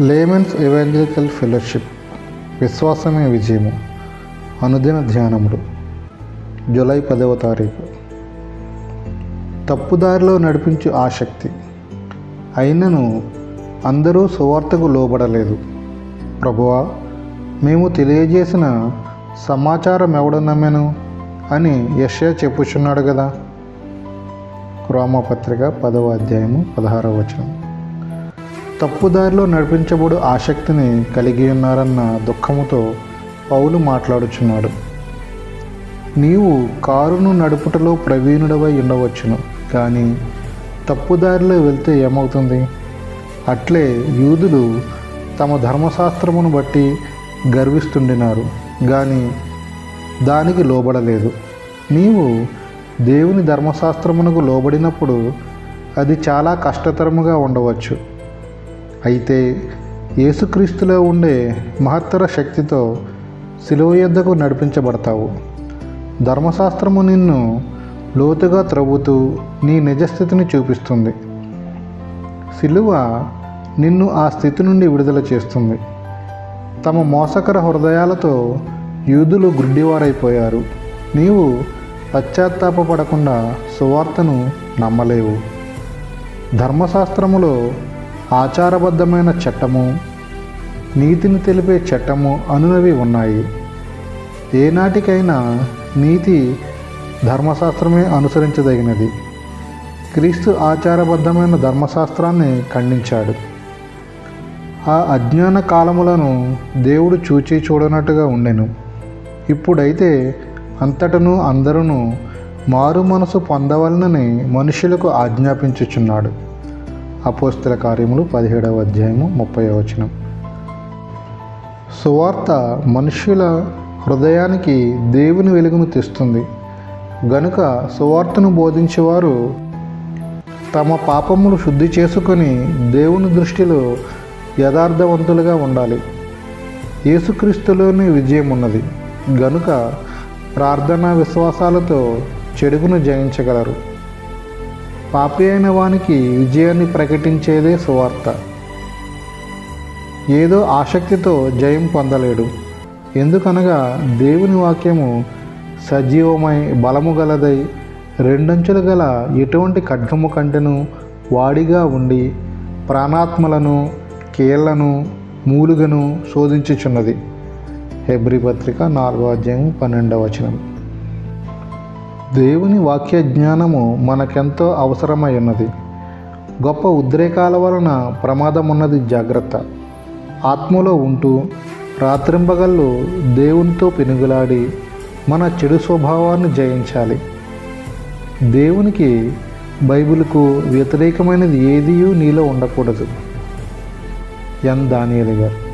Layman's evangelical fellowship విశ్వాసమే విజయము అనుదిన ధ్యానములు. July పదవ తారీఖు. తప్పుదారిలో నడిపించు ఆసక్తి అయినను అందరూ సువార్తకు లోబడలేదు. ప్రభువా మేము తెలియజేసిన సమాచారం ఎవడు నమ్మెను అని యశ్యా చెప్పుచున్నాడు కదా రోమపత్రిక పదవ అధ్యాయము పదహారవ వచనం. తప్పుదారిలో నడిపించబడు ఆసక్తిని కలిగి ఉన్నారన్న దుఃఖముతో పౌలు మాట్లాడుచున్నాడు. నీవు కారును నడుపుటలో ప్రవీణుడవై ఉండవచ్చును కానీ తప్పుదారిలో వెళ్తే ఏమవుతుంది? అట్లే యూదులు తమ ధర్మశాస్త్రమును బట్టి గర్విస్తుండినారు కానీ దానికి లోబడలేదు. నీవు దేవుని ధర్మశాస్త్రమునకు లోబడినప్పుడు అది చాలా కష్టతరముగా ఉండవచ్చు. అయితే యేసుక్రీస్తులో ఉండే మహత్తర శక్తితో సిలువ యుద్ధకు నడిపించబడతావు. ధర్మశాస్త్రము నిన్ను లోతుగా త్రవ్వుతూ నీ నిజస్థితిని చూపిస్తుంది. సిలువ నిన్ను ఆ స్థితి నుండి విడుదల చేస్తుంది. తమ మోసకర హృదయాలతో యూదులు గుడ్డివారైపోయారు. నీవు పశ్చాత్తాపడకుండా సువార్తను నమ్మలేవు. ధర్మశాస్త్రములో ఆచారబద్ధమైన చట్టము నీతిని తెలిపే చట్టము అనునవి ఉన్నాయి. ఏనాటికైనా నీతి ధర్మశాస్త్రమే అనుసరించదగినది. క్రీస్తు ఆచారబద్ధమైన ధర్మశాస్త్రాన్ని ఖండించాడు. ఆ అజ్ఞాన కాలములను దేవుడు చూచి చూడనట్టుగా ఉండెను. ఇప్పుడైతే అంతటను అందరూ మారు మనసు పొందవలనని మనుషులకు ఆజ్ఞాపించుచున్నాడు. అపోస్తుల కార్యములు పదిహేడవ అధ్యాయము ముప్పై వచనం. సువార్త మనుష్యుల హృదయానికి దేవుని వెలుగును తెస్తుంది. గనుక సువార్తను బోధించేవారు తమ పాపములు శుద్ధి చేసుకొని దేవుని దృష్టిలో యథార్థవంతులుగా ఉండాలి. యేసుక్రీస్తులోనే విజయం ఉన్నది గనుక ప్రార్థనా విశ్వాసాలతో చెడుగును జయించగలరు. పాపి అయిన వానికి విజయాన్ని ప్రకటించేదే సువార్త. ఏదో ఆసక్తితో జయం పొందలేడు. ఎందుకనగా దేవుని వాక్యము సజీవమై బలము గలదై రెండంచులు గల ఎటువంటి ఖడ్గము కంటెను వాడిగా ఉండి ప్రాణాత్మలను కీళ్ళను మూలుగను శోధించుచున్నది. హెబ్రి పత్రిక నాలుగో అధ్యాయం పన్నెండవ వచనం. దేవుని వాక్య జ్ఞానము మనకెంతో అవసరమై ఉన్నది గొప్ప ఉద్రేకాల వలన ప్రమాదం ఉన్నది జాగ్రత్త. ఆత్మలో ఉంటూ రాత్రింబగళ్ళు దేవునితో పెనుగులాడి మన చెడు స్వభావాన్ని జయించాలి. దేవునికి బైబిల్కు వ్యతిరేకమైనది ఏదీ నీలో ఉండకూడదు. ఎన్. దానియలు గారు.